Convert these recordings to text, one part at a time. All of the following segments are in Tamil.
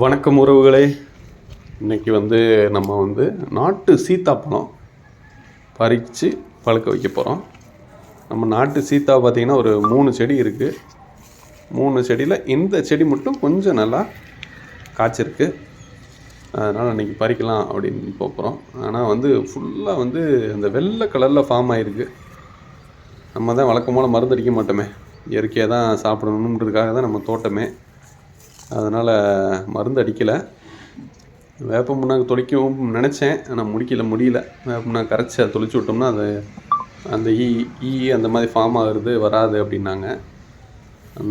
வணக்கம் உறவுகளே. இன்னைக்கு வந்து நம்ம வந்து நாட்டு சீத்தாப்பழம் பறித்து பழுக்க வைக்க போகிறோம் நம்ம நாட்டு சீத்தா பார்த்திங்கன்னா ஒரு மூணு செடி இருக்குது மூணு செடியில் இந்த செடி மட்டும் கொஞ்சம் நல்லா காய்ச்சிருக்கு. அதனால் இன்றைக்கி பறிக்கலாம் அப்படின்னு போகிறோம் ஆனால் வந்து ஃபுல்லாக வந்து இந்த வெள்ளை கலரில் ஃபார்ம் ஆகிருக்கு நம்ம தான் வழக்கமான மருந்து அடிக்க மாட்டோமே. இயற்கையாக தான் சாப்பிடணுன்றதுக்காக தான் நம்ம தோட்டமே. அதனால் மருந்து அடிக்கலை. வேப்ப முன்னாக்கு தொளிக்கவும் நினச்சேன். ஆனால் முடிக்கல முடியல. வேப்ப முன்னாக்கு கரைச்சி அதை தொளிச்சு விட்டோம்னா அது அந்த ஈ ஈ அந்த மாதிரி ஃபார்ம் ஆகுறது வராது அப்படின்னாங்க.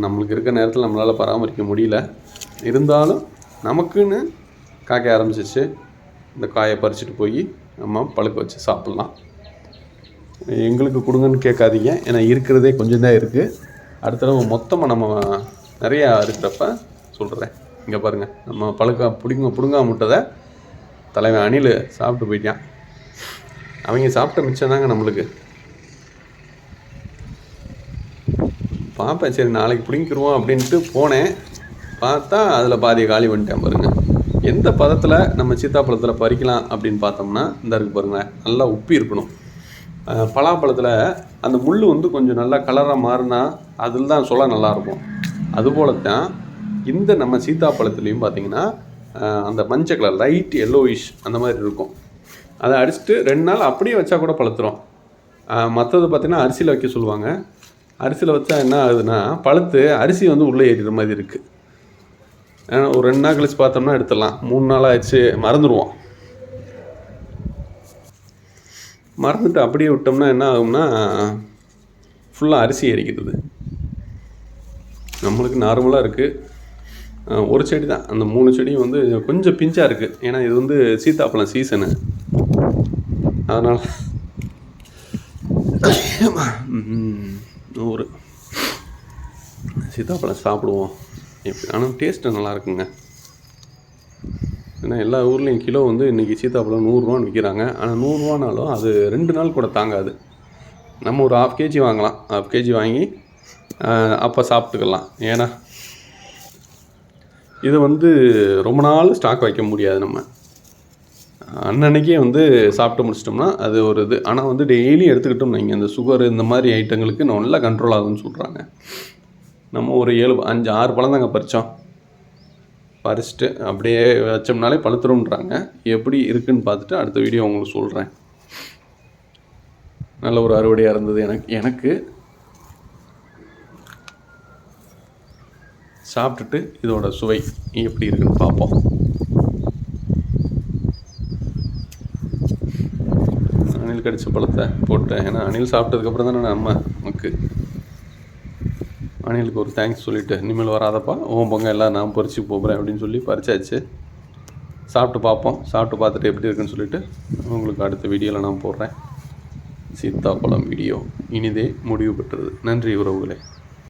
நம்மளுக்கு இருக்க நேரத்தில் நம்மளால் பராமரிக்க முடியல. இருந்தாலும் நமக்குன்னு காய்க்க ஆரம்பிச்சிச்சு. இந்த காயை பறிச்சுட்டு போய் நம்ம பழுக்க வச்சு சாப்பிட்லாம். எங்களுக்கு கொடுங்கன்னு கேட்காதீங்க. ஏன்னா இருக்கிறதே கொஞ்சம் தான் இருக்குது அடுத்த தடவை மொத்தமாக நம்ம நிறையா இருக்கிறப்ப சொல்கிறேன் இங்கே பாருங்கள் நம்ம பழுக்க பிடிங்க பிடுங்கா முட்டதை தலைவன் அணில் சாப்பிட்டு போயிட்டான். அவங்க சாப்பிட்ட மிச்சம் தாங்க நம்மளுக்கு. பார்ப்பேன் சரி நாளைக்கு பிடிங்கிருவோம் அப்படின்ட்டு போனேன். பார்த்தா அதில் பாதியை காலி பண்ணிட்டேன் பாருங்கள் எந்த பதத்தில் நம்ம சீத்தாப்பழத்தில் பறிக்கலாம் அப்படின்னு பார்த்தோம்னா இந்த இருக்கு பாருங்களேன் நல்லா உப்பி இருக்கணும். பலாப்பழத்தில் அந்த முள் வந்து கொஞ்சம் நல்லா கலராக மாறினா அதில் தான் சொல்ல நல்லாயிருக்கும் அதுபோல தான் இந்த நம்ம சீத்தாப்பழத்துலேயும் பார்த்தீங்கன்னா அந்த மஞ்சள் கலர் லைட் எல்லோயிஷ் அந்த மாதிரி இருக்கும். அதை அடிச்சுட்டு ரெண்டு நாள் அப்படியே வச்சா கூட பழுத்துரும். மற்றது பார்த்தீங்கன்னா அரிசியில் வைக்க சொல்லுவாங்க. அரிசியில் வச்சா என்ன ஆகுதுன்னா பழுத்து அரிசி வந்து உள்ளே ஏறிற மாதிரி இருக்குது ஒரு ரெண்டு நாள் கழிச்சு பார்த்தோம்னா எடுத்துடலாம். மூணு நாள் ஆயிடுச்சு மறந்துடுவோம் மறந்துட்டு அப்படியே விட்டோம்னா என்ன ஆகும்னா ஃபுல்லாக அரிசி எரிக்கிறது நம்மளுக்கு நார்மலாக இருக்குது ஒரு செடி தான் அந்த மூணு செடியும் வந்து கொஞ்சம் பிஞ்சாக இருக்குது ஏன்னா இது வந்து சீத்தாப்பழம் சீசனு அதனால் நூறு சீத்தாப்பழம் சாப்பிடுவோம். எப்படி ஆனால் டேஸ்ட்டு நல்லா இருக்குங்க. ஏன்னா எல்லா ஊர்லேயும் கிலோ வந்து இன்றைக்கி சீத்தாப்பழம் நூறுரூவான்னு விற்கிறாங்க ஆனால் நூறுரூவானாலும் அது ரெண்டு நாள் கூட தாங்காது. நம்ம ஒரு ஹாஃப் கேஜி வாங்கலாம். ஹாஃப் கேஜி வாங்கி அப்போ சாப்பிட்டுக்கலாம். ஏன்னா இது வந்து ரொம்ப நாள் ஸ்டாக் வைக்க முடியாது நம்ம. அன்னன்னைக்கே வந்து சாப்பிட்டு முடிச்சிட்டோம்னா அது ஒரு இது. ஆனால் வந்து டெய்லி எடுத்துக்கிட்டோம் நீங்கள் இந்த சுகர் இந்த மாதிரி ஐட்டங்களுக்கு நல்லா கண்ட்ரோல் ஆகுதுன்னு சொல்கிறாங்க நம்ம ஒரு ஏழு அஞ்சு ஆறு பழம் தாங்க பறித்தோம் பறிச்சுட்டு அப்படியே வச்சோம்னாலே பழுத்துரும்ன்றாங்க. எப்படி இருக்குன்னு பார்த்துட்டு அடுத்த வீடியோ உங்களுக்கு சொல்கிறேன் நல்ல ஒரு அறுவடையாக இருந்தது எனக்கு எனக்கு. சாப்பிட்டுட்டு இதோட சுவை எப்படி இருக்குன்னு பார்ப்போம். அணில் கடித்த பழத்தை போட்டேன் ஏன்னா அணில் சாப்பிட்டதுக்கப்புறம் தானே நம்ம நமக்கு அணிலுக்கு ஒரு தேங்க்ஸ் சொல்லிவிட்டு இனிமேல் வராதப்பா ஓம் பொங்க எல்லாம் நான் பறித்து போகிறேன் அப்படின்னு சொல்லி பறிச்சாச்சு. சாப்பிட்டு பார்ப்போம். சாப்பிட்டு பார்த்துட்டு எப்படி இருக்குன்னு சொல்லிட்டு உங்களுக்கு அடுத்த வீடியோவில் நான் போடுறேன். சீத்தாப்பழம் வீடியோ இனிதே முடிவு பெற்றது. நன்றி உறவுகளே.